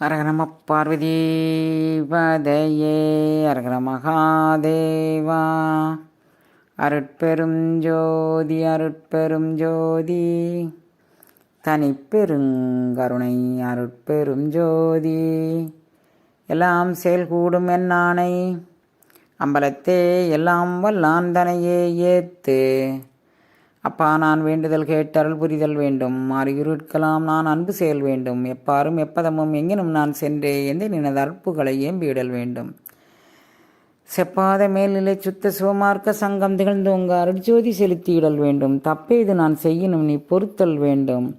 ஹரஹர பார்வதீபதையே பார்வதி பதையே மகாதேவா. அருட்பெரும் ஜோதி அருட்பெரும் ஜோதி. தனிப்பெருங்கருணை அருட்பெரும் ஜோதி. எல்லாம் செயல்கூடும் என்னானை அம்பலத்தே எல்லாம் வல்லாந்தனையே ஏத்து. அப்பா நான் வேண்டுதல் கேட்டருள் புரிதல் வேண்டும். மாறியிருக்கலாம் நான் அன்பு செயல் வேண்டும். எப்பாரும் எப்பதமும் எங்கினும் நான் சென்றே எந்த நினது அற்புகளை ஏம்பிவிடல் வேண்டும். செப்பாத மேல்நிலை சுத்த சிவமார்க்க சங்கம் திகழ்ந்தோங்க அருட்ஜோதி செலுத்தியிடல் வேண்டும். தப்பேது நான் செய்யணும் நீ பொறுத்தல் வேண்டும்.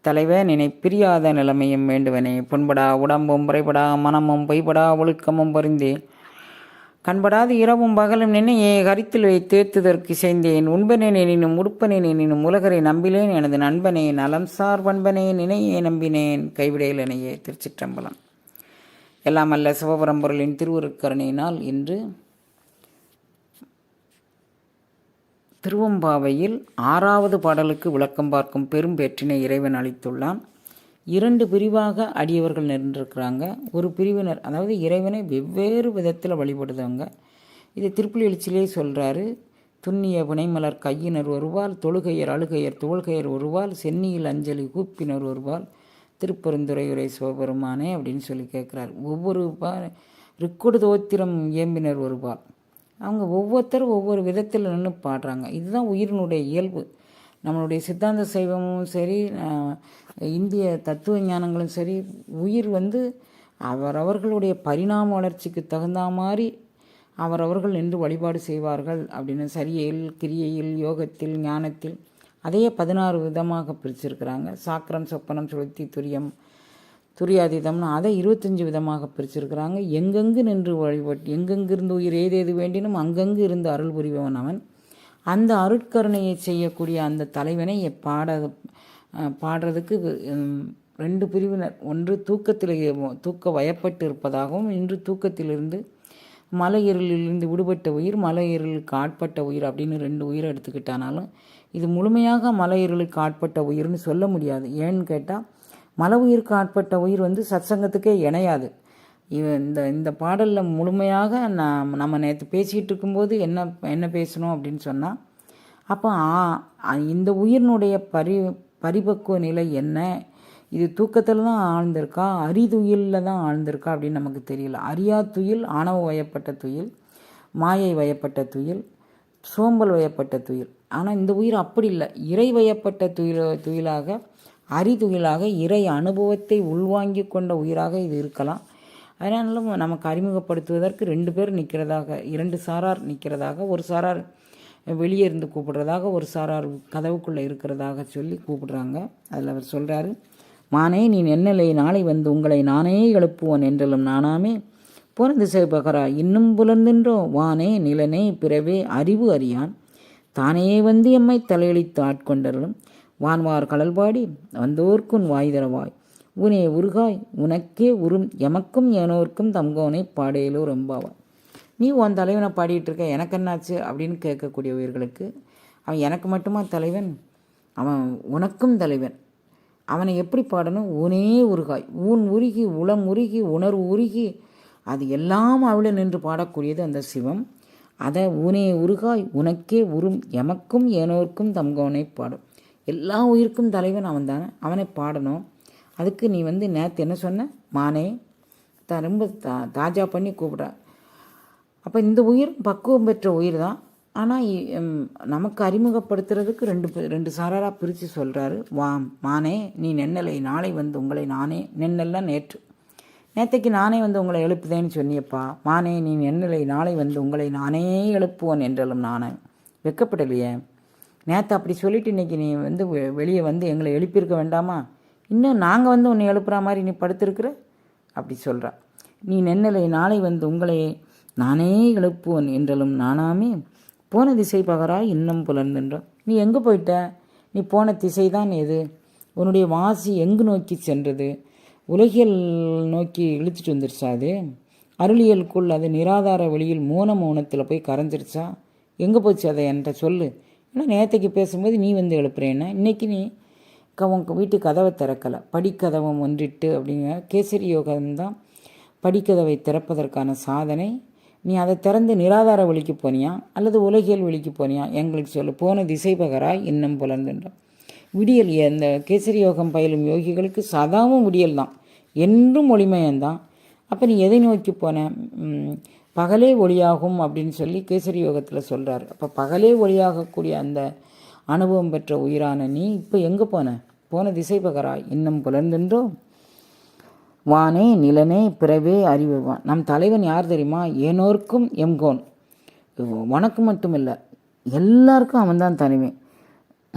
தலைவன் நினை பிரியாத நிலைமையும் வேண்டுவனே. புண்படா உடம்பும் புறைபடா மனமும் பொய்படா ஒழுக்கமும் பொருந்தே. கண்படாது இரவும் பகலும் நினையே கரித்தில் தேர்த்துதற்கு செய்தேன் உண்பனேன் எனினும் உடுப்பனேன் எனினும் உலகரை நம்பிலேன் எனது நண்பனே நலம் சார் பண்பனே நினையே நம்பினேன். கைவிடையில் இணையே திருச்சிற்றம்பலம். எல்லாம் அல்ல சிவபரம்பொருளின் திருவுருக்கருணையினால் இன்று திருவம்பாவையில் ஆறாவது பாடலுக்கு விளக்கம் பார்க்கும் பெரும் பேற்றினை இறைவன் அளித்துள்ளான். இரண்டு பிரிவாக அடியவர்கள் நின்றிருக்கிறாங்க. ஒரு பிரிவினர் அதாவது இறைவனை வெவ்வேறு விதத்தில் வழிபடுதவங்க. இது திருப்புலி எழுச்சியிலே சொல்கிறாரு துண்ணிய புனைமலர் கையினர் ஒருவால் தொழுகையர் அழுகையர் தோள்கையர் ஒருவால் சென்னியில் அஞ்சலி கூப்பினர் ஒருவால் திருப்பெருந்துறையுரை சிவபெருமானே அப்படின்னு சொல்லி கேட்குறாரு. ஒவ்வொரு பா ரிக்கொடு தோத்திரம் இயம்பினர் ஒருவால் அவங்க ஒவ்வொருத்தரும் ஒவ்வொரு விதத்தில் நின்று பாடுறாங்க. இதுதான் உயிரினுடைய இயல்பு. நம்மளுடைய சித்தாந்த சைவமும் சரி இந்திய தத்துவ ஞானங்களும் சரி உயிர் வந்து அவரவர்களுடைய பரிணாம வளர்ச்சிக்கு தகுந்த மாதிரி அவரவர்கள் நின்று வழிபாடு செய்வார்கள் அப்படின்னு சரியையில் கிரியையில் யோகத்தில் ஞானத்தில் அதையே பதினாறு விதமாக பிரிச்சிருக்கிறாங்க. சாக்கரம் சொப்பனம் சுழத்தி துரியம் துரியாதீதம்னு அதை இருபத்தஞ்சு விதமாக பிரிச்சிருக்கிறாங்க. எங்கெங்கு நின்று வழிபட்டு எங்கெங்கிருந்து உயிர் ஏதேது வேண்டினும் அங்கங்கு இருந்து அருள் புரிபவன் அவன். அந்த அருட்கருணையை செய்யக்கூடிய அந்த தலைவனை பாட பாடுறதுக்கு ரெண்டு பிரிவினர் ஒன்று தூக்கத்தில் தூக்க வயப்பட்டு இருப்பதாகவும் இன்று தூக்கத்திலிருந்து மலை இருளிலிருந்து விடுபட்ட உயிர் மலை இருளுக்கு ஆட்பட்ட உயிர் அப்படின்னு ரெண்டு உயிரை எடுத்துக்கிட்டானாலும் இது முழுமையாக மலை இருளுக்கு ஆட்பட்ட உயிர்னு சொல்ல முடியாது. ஏன்னு கேட்டால் மலை உயிருக்கு ஆட்பட்ட உயிர் வந்து சத்சங்கத்துக்கே இணையாது. இவ இந்த இந்த பாடலில் முழுமையாக நான் நம்ம நேற்று பேசிகிட்டு இருக்கும்போது என்ன என்ன பேசணும் அப்படின்னு சொன்னால் அப்போ ஆ- இந்த உயிரினுடைய பரி பரிபக்குவ நிலை என்ன? இது தூக்கத்தில் தான் ஆழ்ந்திருக்கா? அரிதுயிலில் தான் ஆழ்ந்திருக்கா அப்படின்னு நமக்கு தெரியல. அரியா துயில் ஆணவ வயப்பட்ட துயில் மாயை வயப்பட்ட துயில் சோம்பல் வயப்பட்ட துயில். ஆனால் இந்த உயிர் அப்படி இல்லை. இறை வயப்பட்ட துயில் துயிலாக அரிதுயிலாக இறை அனுபவத்தை உள்வாங்கி கொண்ட உயிராக இது இருக்கலாம். அதனால நமக்கு அறிமுகப்படுத்துவதற்கு ரெண்டு பேர் நிற்கிறதாக இரண்டு சாரார் நிற்கிறதாக ஒரு சாரார் வெளியே இருந்து கூப்பிடுறதாக ஒரு சாரார் கதவுக்குள்ளே இருக்கிறதாக சொல்லி கூப்பிடுறாங்க. அதில் அவர் சொல்கிறாரு மானே நீ என்னலை நாளை வந்து உங்களை நானே எழுப்புவோன் என்றலும் நானாமே போன செய்பகரா இன்னும் புலர்ந்தின்றோ? வானே நிலனே பிறவே அறிவு அறியான். தானே வந்து எம்மை தலையளித்து ஆட்கொண்டருளும். வான்வார் கடல்பாடி வந்தோர்க்குன் வாய் தரவாய். உனே உருகாய் உனக்கே உரும் எமக்கும் ஏனோருக்கும் தங்கோனை பாடையிலோ ரொம்பாவாய் நீ உன் தலைவனை பாடிட்டு இருக்க எனக்கு என்னாச்சு? அப்படின்னு கேட்கக்கூடிய உயிர்களுக்கு அவன் எனக்கு மட்டுமா தலைவன்? அவன் உனக்கும் தலைவன். அவனை எப்படி பாடணும்? உனே உருகாய். ஊன் உருகி உளம் உருகி உணர்வு உருகி அது எல்லாம் அவளை நின்று பாடக்கூடியது அந்த சிவம். அதை ஊனே உருகாய் உனக்கே உரும் எமக்கும் ஏனோருக்கும் தம்கோனை பாடும். எல்லா உயிருக்கும் தலைவன் அவன் தானே அவனை பாடணும். அதுக்கு நீ வந்து நேற்று என்ன சொன்ன? மானே த ரொம்ப தா தாஜா பண்ணி கூப்பிட்ற. அப்போ இந்த உயிர் பக்குவம் பெற்ற உயிர் தான் ஆனால் நமக்கு அறிமுகப்படுத்துறதுக்கு ரெண்டு பே- ரெண்டு சாராராக பிரித்து சொல்கிறாரு வா மானே நீ நென்னலை நாளை வந்து உங்களை நானே நென்னெல்லாம் நேற்று. நேற்றைக்கு நானே வந்து உங்களை எழுப்புதேன்னு சொன்னியப்பா. மானே நீ நென்னலை நாளை வந்து உங்களை நானே எழுப்புவோன் என்றாலும் நானே வெக்கப்படலையே. நேற்று அப்படி சொல்லிட்டு இன்னைக்கு நீ வந்து வெ- வெளியே வந்து எங்களை எழுப்பியிருக்க வேண்டாமா? இன்னும் நாங்கள் வந்து உன்னை எழுப்புற மாதிரி நீ படுத்திருக்கிற? அப்படி சொல்கிறா நீ நென்னலை நாளை வந்து உங்களை நானே எழுப்புவன் என்றாலும் நானாமே போன திசை பகராய் இன்னும் புலர்ந்துன்றோம் நீ எங்கே போயிட்ட? நீ போன திசை தான் எது? உன்னுடைய வாசி எங்கு நோக்கி சென்றது? உலகியல் நோக்கி இழுத்துட்டு வந்துருச்சா அது? அருளியலுக்குள் அது நிராதார வழியில் மூன மௌனத்தில் போய் கரைஞ்சிருச்சா? எங்கே போச்சு அதை என்கிட்ட சொல்லு. ஏன்னா நேற்றுக்கு பேசும்போது நீ வந்து எழுப்புறேன்னா இன்னைக்கு நீ கவன் வீட்டு கதவை திறக்கலை. படிக்கதவம் ஒன்றிட்டு அப்படிங்கிற கேசரி யோகம்தான் படிக்கதவை திறப்பதற்கான சாதனை. நீ அதை திறந்து நிராதார வழிக்கு போனியா? அல்லது உலகியல் வழிக்கு போனியா? எங்களுக்கு சொல்லு. போன திசை பகராய் இன்னும் புலர்ந்துன்றான். விடியல் அந்த கேசரி யோகம் பயிலும் யோகிகளுக்கு சதாவும் விடியல் தான். என்றும் ஒளிமயம்தான் அப்போ நீ எதை நோக்கி போன? பகலே ஒளியாகும் அப்படின்னு சொல்லி கேசரி யோகத்தில் சொல்கிறார் அப்போ பகலே ஒளியாகக்கூடிய அந்த அனுபவம் பெற்ற உயிரான நீ இப்போ எங்கே போன? போன திசை பகராய் இன்னும் புலர்ந்தென்றோ? வானே நிலனே பிறவே அறிவுவான் நம் தலைவன் யார் தெரியுமா? ஏனோர்க்கும் எம்கோன். உனக்கு மட்டும் இல்லை எல்லாருக்கும் அவன்தான் தனிமை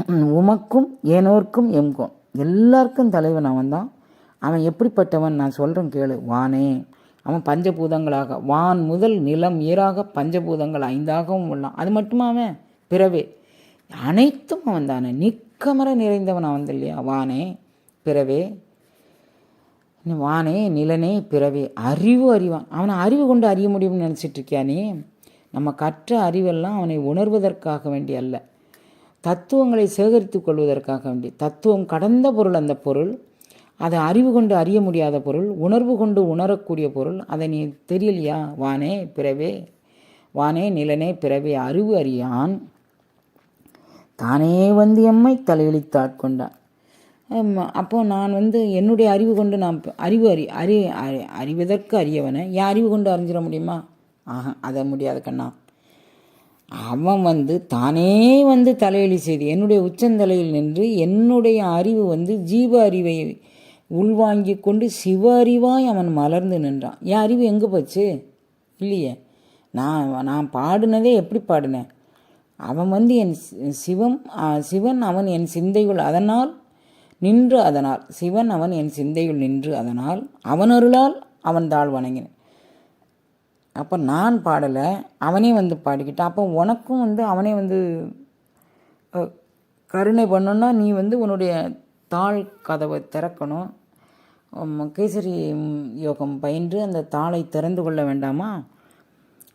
உமக்கும் ஏனோர்க்கும் எம்கோன். எல்லாருக்கும் தலைவன் அவன்தான். அவன் எப்படிப்பட்டவன்? நான் சொல்கிறேன் கேளு. வானே அவன் பஞ்சபூதங்களாக. வான் முதல் நிலம் ஈராக பஞ்சபூதங்கள் ஐந்தாகவும் உள்ளான். அது மட்டுமா அவன்? பிறவே. அனைத்தும் அவன் தானே நிக்கமர நிறைந்தவன் வந்து இல்லையா வானே பிறவே. வானே நிலனே பிறவே. அறிவு அறிவான். அவனை அறிவு கொண்டு அறிய முடியும்னு நினச்சிட்ருக்கியா நீ? நம்ம கற்ற அறிவெல்லாம் அவனை உணர்வதற்காக வேண்டி அல்ல. தத்துவங்களை சேகரித்து கொள்வதற்காக வேண்டி. தத்துவம் கடந்த பொருள் அந்த பொருள். அதை அறிவு கொண்டு அறிய முடியாத பொருள். உணர்வு கொண்டு உணரக்கூடிய பொருள். அதை நீ தெரியலையா வானே பிறவே. வானே நிலனே பிறவே. அறிவு அறியான். தானே வந்து எம்மை தலையெளித்து ஆட்கொண்டான் அப்போது நான் வந்து என்னுடைய அறிவு கொண்டு நான் அறிவு அறி அறி அறி- அறிவதற்கு அறியவனை என் அறிவு கொண்டு அறிஞ்சிட முடியுமா? ஆஹா அதை முடியாது கண்ணா. அவன் வந்து தானே வந்து தலையெளி செய்து என்னுடைய உச்சந்தலையில் நின்று என்னுடைய அறிவு வந்து ஜீவ அறிவை உள்வாங்கி கொண்டு சிவ அறிவாய் அவன் மலர்ந்து நின்றான். என் அறிவு எங்கே போச்சு? இல்லையே. நான் நான் பாடினதே எப்படி பாடினேன்? அவன் வந்து என் சி- சிவம் சிவன் அவன் என் சிந்தையுள் அதனால் நின்று அதனால். சிவன் அவன் என் சிந்தையுள் நின்று அதனால் அவன் அருளால் அவன் தாழ் வணங்கினேன் அப்போ நான் பாடலை அவனே வந்து பாடிக்கிட்டான். அப்போ உனக்கும் வந்து அவனே வந்து கருணை பண்ணோன்னா நீ வந்து உன்னுடைய தாழ் கதவை திறக்கணும். கேசரி யோகம் பயின்று அந்த தாளை திறந்து கொள்ள வேண்டாமா?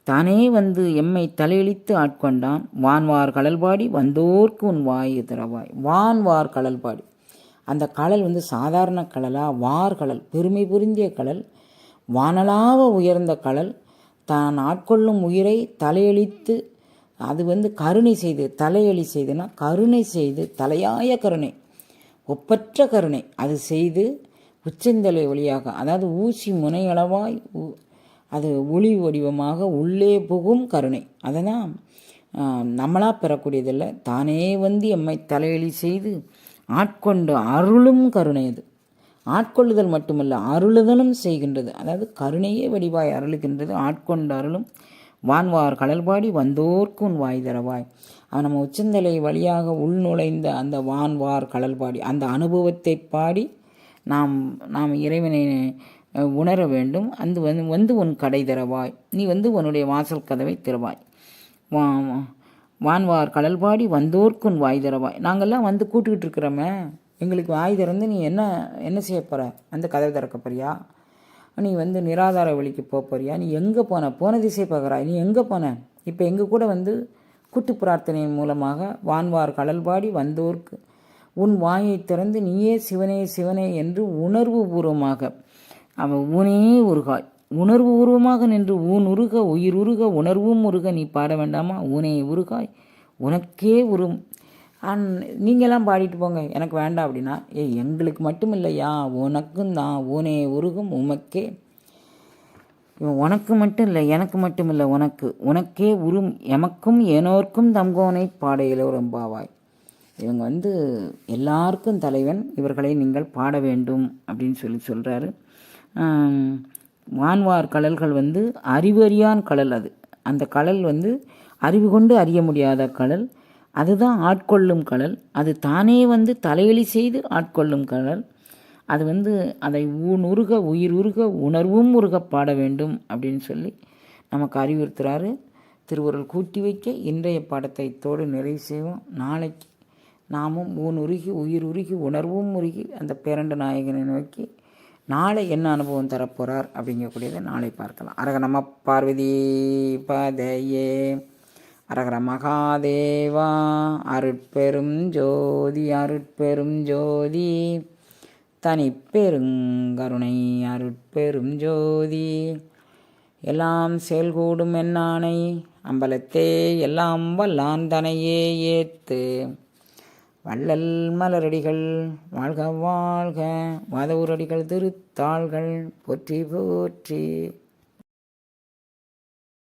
தானே வந்து எம்மை தலையெளித்து ஆட்கொண்டான். வான்வார் கடல்பாடி வந்தோர்க்கு உன் வாய் திறவாய் வான்வார் கடல்பாடி. அந்த கடல் வந்து சாதாரண கடலா? வார் கடல். பெருமை புரிந்திய கடல். வானலாவ உயர்ந்த கடல். தான் ஆட்கொள்ளும் உயிரை தலையெளித்து அது வந்து கருணை செய்து தலையெளி செய்துனா கருணை செய்து தலையாய கருணை. ஒப்பற்ற கருணை. அது செய்து உச்சந்தலை வழியாக அதாவது ஊசி முனையளவாய் உ- அது ஒளி வடிவமாக உள்ளே புகும் கருணை. அதனால் நம்மளாக பெறக்கூடியதில்லை. தானே வந்து எம்மை தலையெளி செய்து ஆட்கொண்டு அருளும் கருணை அது. ஆட்கொள்ளுதல் மட்டுமல்ல அருளுதலும் செய்கின்றது. அதாவது கருணையே வடிவாய் அருளுகின்றது ஆட்கொண்டு அருளும். வான்வார் கடல்பாடி வந்தோர்க்கும் வாய் தரவாய். அவன் நம்ம உச்சந்தலை வழியாக உள்நுழைந்த அந்த வான்வார் கடல்பாடி அந்த அனுபவத்தை பாடி நாம் நாம் இறைவனை உணர வேண்டும். அந்த வந்து வந்து உன் கடை தரவாய் நீ வந்து உன்னுடைய வாசல் கதவை திறவாய். வா- வான்வார் கடல்பாடி வந்தோர்க்குன் வாய் தரவாய் நாங்கள்லாம் வந்து கூட்டுக்கிட்டு இருக்கிறோமே. எங்களுக்கு வாய் திறந்து நீ என்ன என்ன செய்ய போகிற அந்த கதவை திறக்க போறியா? நீ வந்து நிராதார வழிக்கு போக போறியா? நீ எங்கே போன? போன திசை பார்க்குறாய். நீ எங்கே போன? இப்போ எங்கள் கூட வந்து கூட்டு பிரார்த்தனை மூலமாக வான்வார் கடல்பாடி வந்தோர்க்கு உன் வாயை திறந்து நீயே சிவனே சிவனே என்று உணர்வு பூர்வமாக அவன் ஊனே உருகாய். உணர்வு உருவமாக நின்று ஊன் உருக உயிர் உருக உணர்வும் உருக நீ பாட வேண்டாமா? ஊனே உருகாய். உனக்கே உரும் அன் நீங்களாம் பாடிட்டு போங்க. எனக்கு வேண்டாம் அப்படின்னா ஏ எங்களுக்கு மட்டும் இல்லையா உனக்கும் தான். ஊனே உருகும் உமக்கே. இவன் உனக்கு மட்டும் இல்லை எனக்கு மட்டும் இல்லை உனக்கு. உனக்கே உரும் எமக்கும் எனோர்க்கும் தங்கோனை பாடையில் ரொம்பாவாய் இவங்க வந்து எல்லாருக்கும் தலைவன். இவர்களை நீங்கள் பாட வேண்டும் அப்படின்னு சொல்லி சொல்கிறாரு வான்வார் கடல்கள் வந்து அறிவறியான் கடல் அது. அந்த கடல் வந்து அறிவு கொண்டு அறிய முடியாத கடல் அதுதான் ஆட்கொள்ளும் கடல் அது தானே வந்து தலையெளி செய்து ஆட்கொள்ளும் கடல் அது வந்து அதை ஊன் உருக உயிர் உருக உணர்வும் உருக பாட வேண்டும் அப்படின்னு சொல்லி நமக்கு அறிவுறுத்துறாரு. திருவுருள் கூட்டி வைக்க இன்றைய பாடத்தை தோடு நிறைவு செய்வோம். நாளைக்கு நாமும் ஊன் உருகி உயிர் உருகி உணர்வும் உருகி அந்த பேரண்ட நாயகனை நோக்கி நாளை என்ன அனுபவம் தரப்போகிறார் அப்படிங்கக்கூடியதை நாளை பார்க்கலாம். அரகணம பார்வதி பதையே. அரகர மகாதேவா அருட்பெரும் ஜோதி அருட்பெரும் ஜோதி. தனிப்பெருங்கருணை அருட்பெரும் ஜோதி. எல்லாம் செயல்கூடும் என்னானை அம்பலத்தே எல்லாம் வல்லான் தனையே ஏத்து. வள்ளல் மலரடிகள் வாழ்க வாழ்க வாதவூரடிகள் திருத்தாள்கள் போற்றி போற்றி.